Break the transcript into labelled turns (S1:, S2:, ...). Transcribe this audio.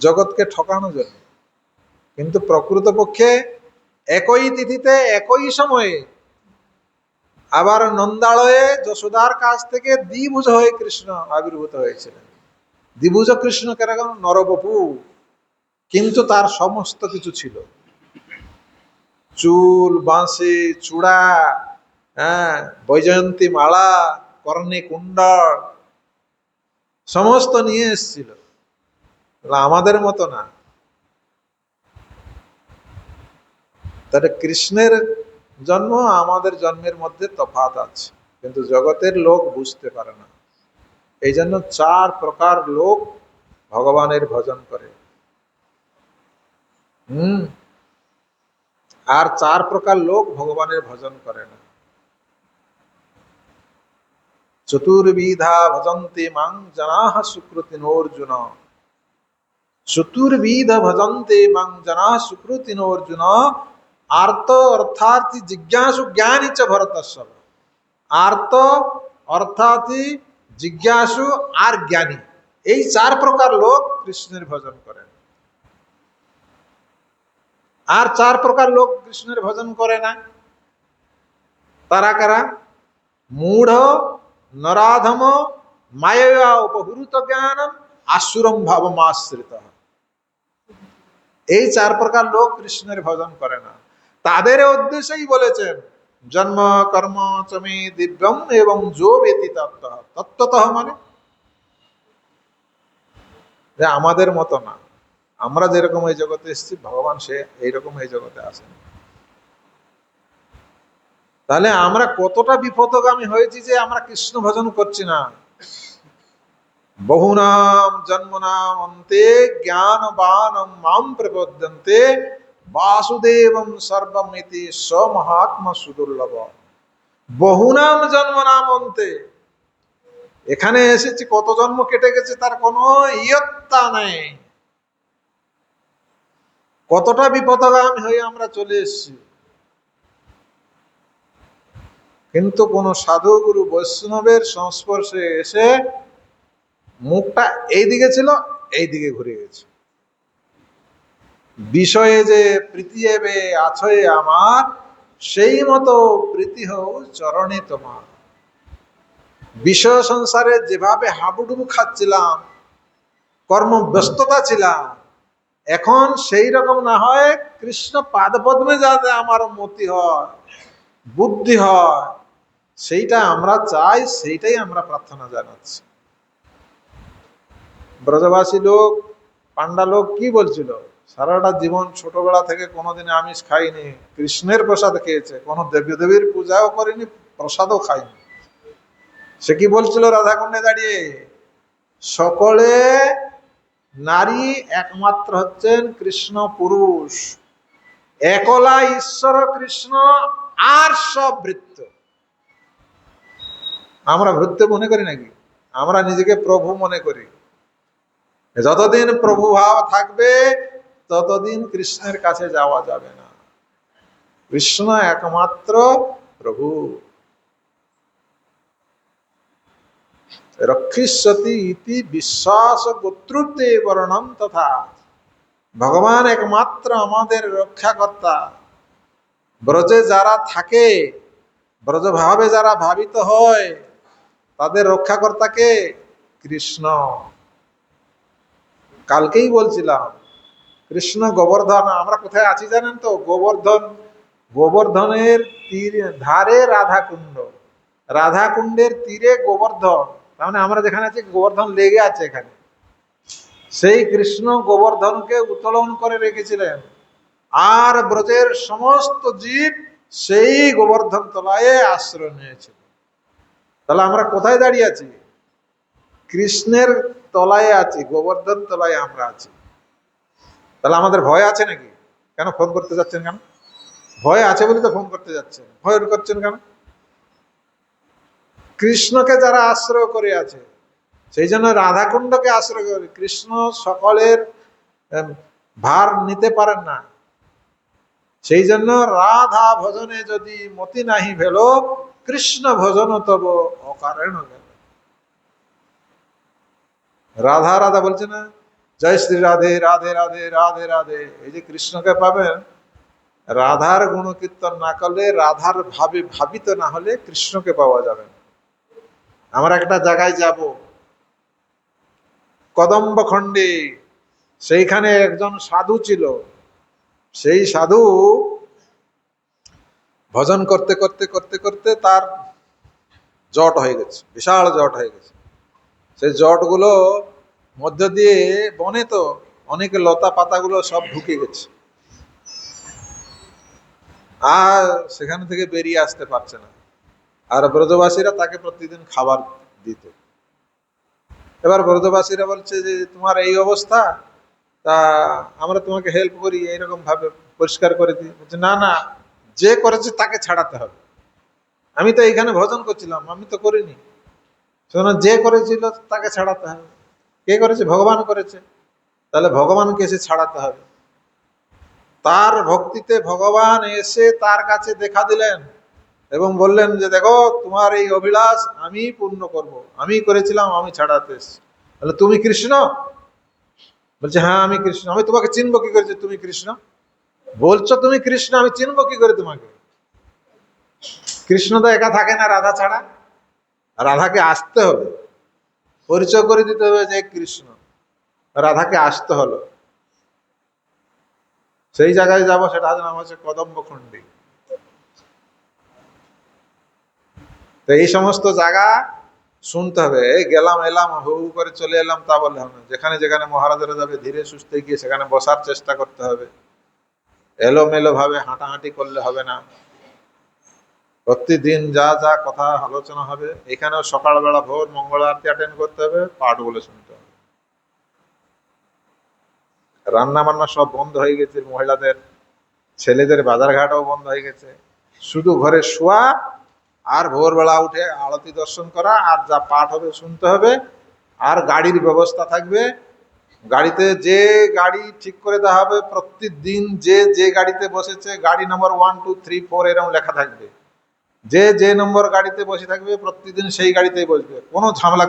S1: জগৎকে ঠকানোর জন্য কিন্তু প্রকৃতপক্ষে একই তিথিতে, একই সময়ে আবার নন্দালয়ে যশোদার কাছ থেকে দ্বিভুজ হয়ে কৃষ্ণ আবির্ভূত হয়েছিলেন। দ্বিভুজ কৃষ্ণ কেরকম নরবপু, কিন্তু তার সমস্ত কিছু ছিল। চুল, বাঁশি, চূড়া হ্যাঁ বৈজয়ন্তী মালা কর্ণে কুণ্ডল সমস্ত নিয়ে এসেছিল। আমাদের মতো না। তাহলে কৃষ্ণের জন্ম আমাদের জন্মের মধ্যে তফাৎ আছে, কিন্তু জগতের লোক বুঝতে পারে না। এই জন্য চার প্রকার লোক ভগবানের ভজন করে। হুম? আর চার প্রকার লোক ভগবানের ভজন করে না। চতুর্বিধা ভজন্তি মাং জনাহ সুকৃতিনোর্জুন চতুর্বিধ ভজন্তে মাং জনাহ সুকৃতিনোর্জুন আর্ত অর্থার্থী জিজ্ঞাসু জ্ঞানী চ ভরতস্ব আর্ত অর্থাৎ জিজ্ঞাসু আর জ্ঞানী এই চার প্রকার লোক কৃষ্ণের ভজন করেন। আর চার প্রকার লোক কৃষ্ণের ভজন করে না। তারা কারা? মূঢ়, নরাধম মায়া উপহূত জ্ঞানম আসুরম ভাবম আশ্রিত। এই চার প্রকার লোক কৃষ্ণের ভজন করে না। তাদের উদ্দেশ্যেই বলেছেন, জন্ম, কর্ম, চমি, দিব্যম এবং যো ব্যতি তত্ত্ব। তত্ত্বত মানে? যে আমাদের মতো না। আমরা যেরকম এই জগতে এসেছি, ভগবান সে এইরকম এই জগতে আসেন তাহলে আমরা কতটা বিপদগামী হয়েছি যে আমরা কৃষ্ণ ভজন করছি না? বহুনাম জন্মনাম অন্তে জ্ঞান বানম মাম প্রপদ্যন্তে বাসুদেবম সর্বমিতি স মহাত্মা সুদুর্লভ। বহুনাম জন্মনাম অন্তে এখানে এসেছি, কত জন্ম কেটে গেছে তার কোনো ইয়ত্তা নেই। কতটা বিপদগামী হয়ে আমরা চলে এসেছি। কিন্তু কোন সাধু গুরু বৈষ্ণবের সংস্পর্শে এসে মুখটা এই দিকে ছিল এই দিকে ঘুরে গেছে। বিষয়ে যে প্রীতি এবে আছয়ে আমার, সেই মতো প্রীতি হও চরণে তোমার। বিষয় সংসারে যেভাবে হাবুডুবু খাচ্ছিলাম, কর্ম ব্যস্ততা ছিলাম, এখন সেই রকম না হয় কৃষ্ণ পাদপদ্মে যাতে আমার মতি হয়, বুদ্ধি হয়, সেইটা আমরা চাই, সেইটাই আমরা প্রার্থনা জানাচ্ছি। ব্রজবাসী লোক পান্ডা লোক কি বলছিল? সারাটা জীবন ছোটবেলা থেকে কোনোদিন আমিষ খাইনি, কৃষ্ণের প্রসাদ খেয়েছে, কোনো দেবী দেবীর পূজাও করিনি, প্রসাদও খাইনি। সে কি বলছিল রাধাকুণ্ডে দাঁড়িয়ে? সকলে নারী একমাত্র হচ্ছেন কৃষ্ণ পুরুষ। একলা ঈশ্বর কৃষ্ণ, আর সব বৃত্ত আমরা ভৃত্য মনে করি নাকি? আমরা নিজেকে প্রভু মনে করি। যতদিন প্রভু ভাব থাকবে, ততদিন কৃষ্ণের কাছে যাওয়া যাবে না। কৃষ্ণ একমাত্র প্রভু। রক্ষিষ্যতি ইতি বিশ্বাস গোত্রুতে বর্ণম তথা। ভগবান একমাত্র আমাদের রক্ষাকর্তা। ব্রজে যারা থাকে, ব্রজভাবে যারা ভাবিত হয়, তাদের রক্ষাকর্তাকে কৃষ্ণ। কালকেই বলছিলাম, কৃষ্ণ গোবর্ধন, আমরা কোথায় আছি জানেন তো? গোবর্ধন, গোবর্ধনের তীর, ধারে রাধাকুণ্ড। রাধাকুণ্ডের তীরে গোবর্ধন। তার মানে আমরা যেখানে আছি, গোবর্ধন লেগে আছে এখানে। সেই কৃষ্ণ গোবর্ধনকে উত্তোলন করে রেখেছিলেন। আর ব্রজের সমস্ত জীব সেই গোবর্ধন তলায় আশ্রয় নিয়েছিল। তাহলে আমরা কোথায় দাঁড়িয়ে আছি? কৃষ্ণের তলায় আছি, গোবর্ধন তলায় আমরা আছি। তাহলে আমাদের ভয় আছে নাকি? কেন ফোন করতে যাচ্ছেন কেন? ভয় আছে বলে তো ফোন করতে যাচ্ছেন। ভয় করছেন কেন? কৃষ্ণকে যারা আশ্রয় করে আছে, সেই জন্য রাধাকুণ্ডকে আশ্রয় করে কৃষ্ণ সকলের ভার নিতে পারেন না। সেই জন্য রাধা ভজনে যদি মতি নাহি ভেল কৃষ্ণ ভজন তব অকারণ। রাধা রাধা বলছে না, জয় শ্রী রাধে রাধে রাধে রাধে রাধে। এই যে কৃষ্ণকে পাবেন, রাধার গুণকীর্তন না করলে, রাধার ভাবে ভাবিত না হলে কৃষ্ণকে পাওয়া যাবে আমরা একটা জায়গায় যাব, কদম্ব খণ্ডে, সেইখানে একজন সাধু ছিল। সেই সাধু ভজন করতে করতে করতে করতে তার জট হয়ে গেছে, বিশাল জট হয়ে গেছে। সেই জটগুলো মধ্য দিয়ে বনে তো অনেক লতা পাতাগুলো সব ঢুকে গেছে। আর সেখান থেকে বেরিয়ে আসতে পারছে না। আর ব্রজবাসীরা তাকে প্রতিদিন খাবার দিত। এবার ব্রজবাসীরা বলছে যে, তোমার এই অবস্থা? তা আমরা তোমাকে হেল্প করি এইরকম ভাবে পরিষ্কার করে দিই। বলছে, না না, যে করেছে তাকে ছাড়াতে হবে। আমি তো এইখানে ভজন করছিলাম, আমি তো করিনি। সুতরাং যে করেছিল তাকে ছাড়াতে হবে। কে করেছে? ভগবান করেছে। তাহলে ভগবানকে এসে ছাড়াতে হবে। তার ভক্তিতে ভগবান এসে তার কাছে দেখা দিলেন এবং বললেন যে, দেখো, তোমার এই অভিলাষ আমি পূর্ণ করব। আমি করেছিলাম, আমি ছাড়াতে এসেছি। তাহলে তুমি কৃষ্ণ? বলছে হ্যাঁ আমি কৃষ্ণ। আমি তোমাকে চিনবো কি করেছি তুমি কৃষ্ণ? বলছো, তুমি কৃষ্ণ, আমি চিনবো কি করে তোমাকে? কৃষ্ণ তো একা থাকে না, রাধা ছাড়া। রাধাকে আসতে হবে। পরিচয় করে দিতে হবে যে কৃষ্ণ। রাধাকে আসতে হলো। সেই জায়গায় যাব, সেটা নাম হচ্ছে কদম্ব খণ্ডী তো এই সমস্ত জায়গা শুনতে হবে। এই গেলাম, এলাম, হু করে চলে এলাম, তা বলে হবে যেখানে যেখানে মহারাজারা যাবে, ধীরে সুস্থে গিয়ে সেখানে বসার চেষ্টা করতে হবে। এলোমেলো ভাবে হাঁটাহাঁটি করলে হবে না। প্রতিদিন যা যা কথা আলোচনা হবে, এখানেও সকালবেলা ভোর, মঙ্গল আরতি অ্যাটেন্ড করতে হবে পাঠ বলে শুনতে হবে। রান্না বান্না সব বন্ধ হয়ে গেছে, মহিলাদের, ছেলেদের বাজারঘাটও বন্ধ হয়ে গেছে। শুধু ঘরে শোয়া আর ভোরবেলা উঠে আরতি দর্শন করা, আর যা পাঠ হবে শুনতে হবে, আর গাড়ির ব্যবস্থা থাকবে। গাড়িতে যে গাড়ি ঠিক করে দেওয়া হবে, প্রতিদিন যে যে গাড়িতে বসেছে, গাড়ি number one two three four এরকম লেখা থাকবে। যে যে নম্বর গাড়িতে বসে থাকবে প্রতিদিন সেই গাড়িতেই বসবে। কোনো ঝামেলা